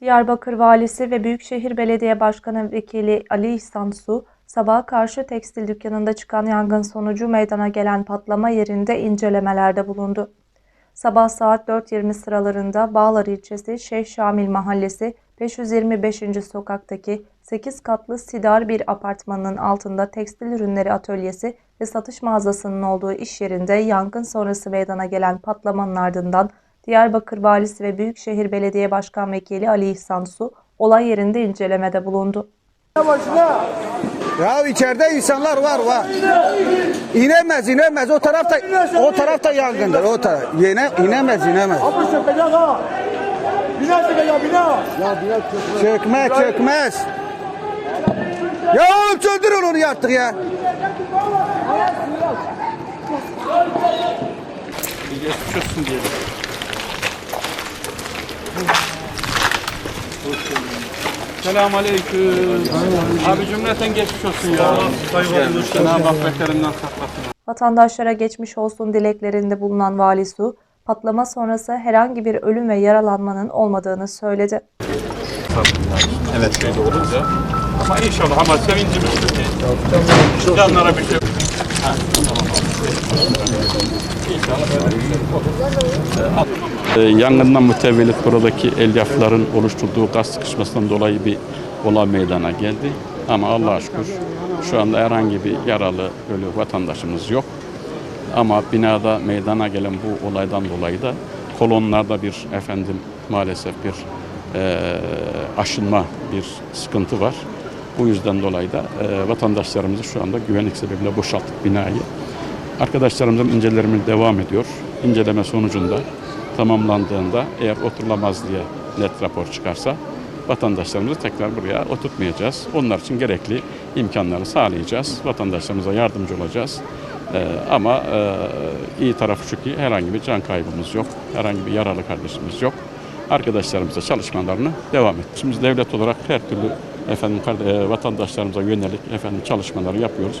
Diyarbakır Valisi ve Büyükşehir Belediye Başkanı Vekili Ali İhsan Su, sabaha karşı tekstil dükkanında çıkan yangın sonucu meydana gelen patlama yerinde incelemelerde bulundu. Sabah saat 4.20 sıralarında Bağlar ilçesi Şeyh Şamil Mahallesi 525. sokaktaki 8 katlı Sidar bir apartmanının altında tekstil ürünleri atölyesi ve satış mağazasının olduğu iş yerinde yangın sonrası meydana gelen patlamanın ardından Diyarbakır Valisi ve Büyükşehir Belediye Başkan Vekili Ali İhsan Su olay yerinde incelemede bulundu. Ya içeride insanlar var var. İnemez inemez o tarafta o tarafta yangındır o taraf. Yine inemez inemez. Abi çökecek ha. Bina çökecek bina. Çökmez çökmez. Ya oğlum söndürün onu artık ya. geçmiş olsun diyelim. Selamun aleyküm. Abi cümleten geçmiş olsun ya. Cenab-ı Hak beterinden saklasın. Vatandaşlara geçmiş olsun dileklerinde bulunan Vali Su, patlama sonrası herhangi bir ölüm ve yaralanmanın olmadığını söyledi. Evet. Ama inşallah ama sevincimizdir. Canlara bir şey Yangından mütevellit buradaki elyafların oluşturduğu gaz sıkışmasından dolayı bir olay meydana geldi. Ama Allah'a şükür şu anda herhangi bir yaralı ölü vatandaşımız yok. Ama binada meydana gelen bu olaydan dolayı da kolonlarda bir efendim maalesef bir eee, aşınma bir sıkıntı var. Bu yüzden dolayı da eee, vatandaşlarımızı şu anda güvenlik sebebiyle boşalttık binayı. Arkadaşlarımızın incelemesi devam ediyor. İnceleme sonucunda tamamlandığında eğer oturulamaz diye net rapor çıkarsa vatandaşlarımızı tekrar buraya oturtmayacağız. Onlar için gerekli imkanları sağlayacağız. Vatandaşlarımıza yardımcı olacağız. Ee, ama e, iyi tarafı şu ki herhangi bir can kaybımız yok. Herhangi bir yaralı kardeşimiz yok. Arkadaşlarımıza çalışmalarını devam ettik. Şimdi devlet olarak her türlü efendim e, vatandaşlarımıza yönelik efendim çalışmaları yapıyoruz.